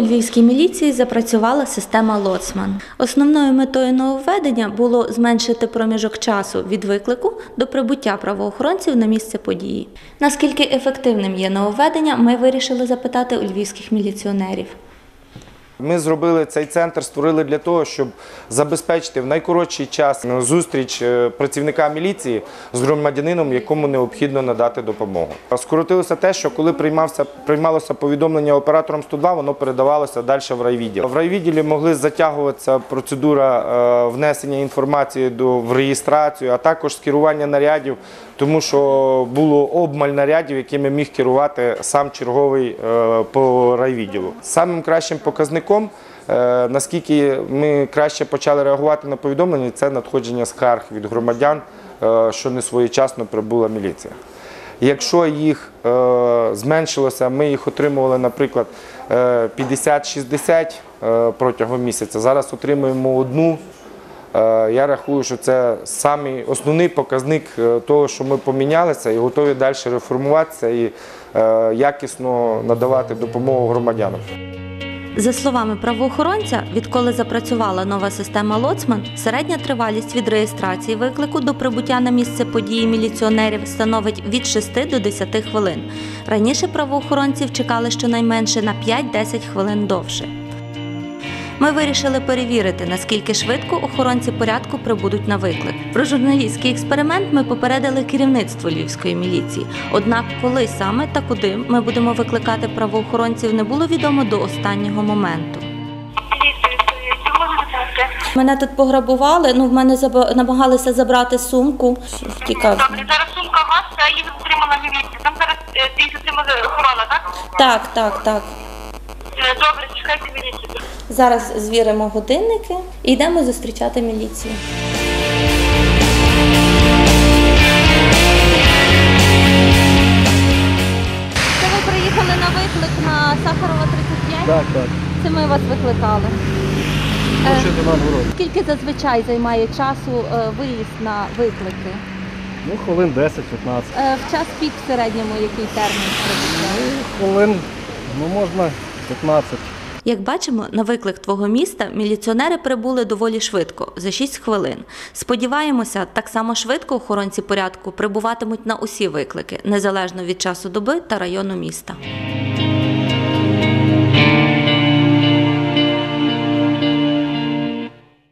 львівській міліції запрацювала система Лоцман. Основною метою нововведення було зменшити проміжок часу від виклику до прибуття правоохоронців на місце події. Наскільки ефективним є нововведення, ми вирішили запитати у львівських міліціонерів. Ми зробили цей центр, створили для того, щоб забезпечити в найкоротший час зустріч е, працівника міліції з громадянином, якому необхідно надати допомогу. Скоротилося те, що коли приймався приймалося повідомлення оператором 102, воно передавалося далі в райвідділ. В райвідділі могли затягуватися процедура е, внесення інформації до в реєстрацію, а також скерування нарядів, тому що було обмаль нарядів, якими міг керувати сам черговий е, по райвідділу. Самим кращим показником, е, наскільки ми краще почали реагувати на повідомлення, це надходження скарг від громадян, е, що не своєчасно прибула міліція. Якщо їх е, зменшилося, ми їх отримували, наприклад, е, 50-60 е, протягом місяця. Зараз отримуємо одну. Я рахую, що це самий основний показник того, що ми помінялися і готові далі реформуватися і якісно надавати допомогу громадянам. За словами правоохоронця, відколи запрацювала нова система Лоцман, середня тривалість від реєстрації виклику до прибуття на місце події міліціонерів становить від 6 до 10 хвилин. Раніше правоохоронців чекали щонайменше на 5-10 хвилин довше. Ми вирішили перевірити, наскільки швидко охоронці порядку прибудуть на виклик. Про журналістський експеримент ми попередили керівництво львівської міліції. Однак, коли саме та куди ми будемо викликати правоохоронців, не було відомо до останнього моменту. Мене тут пограбували. Ну, в мене заба- намагалися забрати сумку. Втікав. Добре, зараз сумка ваша, її затримала міліція. Там зараз е, ти затримала охорона, так? Так, так, так. Е, Добре, чекайте міліцію. Зараз звіримо годинники і йдемо зустрічати міліцію. Це ви приїхали на виклик на Сахарова 35? Так, так. Це ми вас викликали. Ну, ще до наоборот. Скільки зазвичай займає часу е, виїзд на виклики? Ну, хвилин 10-15. Е, В час пік в середньому який термін прибуття? Хвилин, ну можна 15. Як бачимо, на виклик твого міста міліціонери прибули доволі швидко за 6 хвилин. Сподіваємося, так само швидко охоронці порядку прибуватимуть на усі виклики, незалежно від часу доби та району міста.